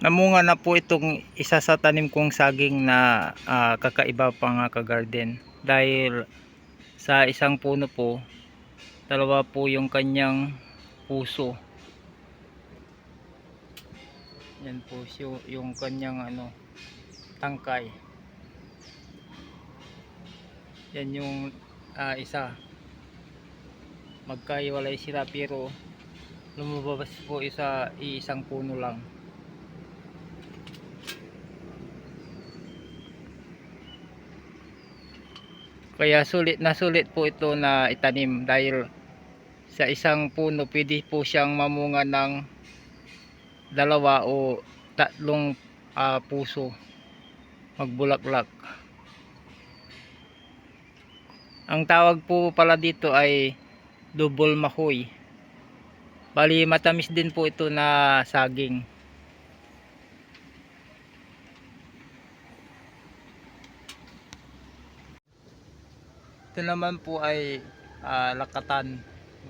Namunga na po itong isa sa tanim kong saging na ah, kakaiba pa nga ka-garden. Dahil sa isang puno po, dalawa po yung kanyang puso. Yan po yung kanyang ano, tangkay. Yan yung ah, isa. Magkaiwalay sila pero lumabas po isa iisang puno lang. Kaya sulit na sulit po ito na itanim dahil sa isang puno pwede po siyang mamunga ng dalawa o tatlong ah, puso magbulaklak. Ang tawag po pala dito ay double mahoy. Bali matamis din po ito na saging. Ito naman po ay ah, lakatan.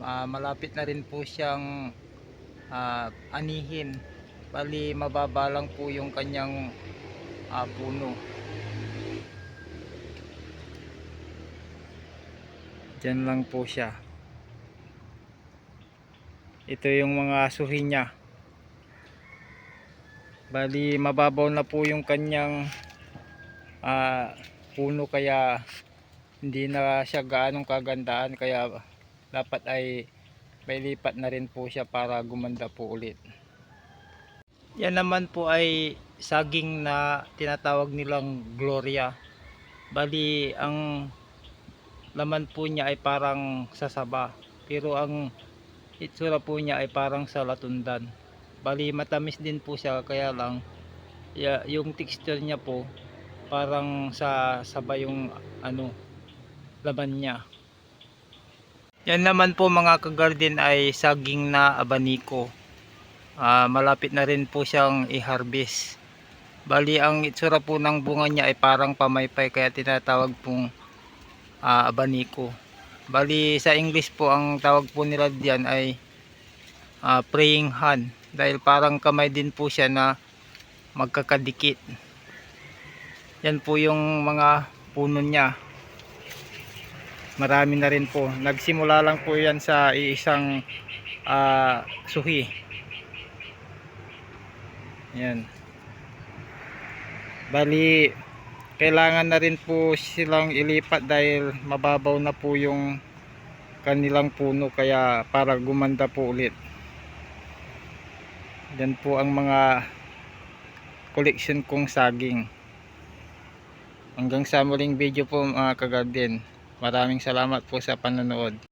Ah, malapit na rin po siyang ah, anihin. Bali mababa lang po yung kanyang ah, puno. Diyan lang po siya. Ito yung mga suhi niya. Bali mababaw na po yung kanyang ah, puno kaya hindi na siya gaanong kagandaan kaya dapat ay may lipat na rin po siya para gumanda po ulit. Yan naman po ay saging na tinatawag nilang Gloria. Bali ang laman po niya ay parang sasaba pero ang itsura po niya ay parang sa latundan. Bali matamis din po siya kaya lang yung texture niya po parang sa saba yung ano laman niya. Yan naman po mga kagarden ay saging na abaniko. Ah, malapit na rin po siyang i-harvest. Bali ang itsura po ng bunga niya ay parang pamaypay kaya tinatawag pong ah, abaniko. Bali sa English po ang tawag po nila diyan ay ah, praying hand dahil parang kamay din po siya na magkakadikit. Yan po yung mga puno niya marami na rin po. Nagsimula lang po yan sa iisang ah, suhi. Yan. Bali kailangan na rin po silang ilipat dahil mababaw na po yung kanilang puno kaya para gumanda po ulit. Yan po ang mga collection kong saging. Hanggang sa muling video po mga kagarden Maraming salamat po sa panonood.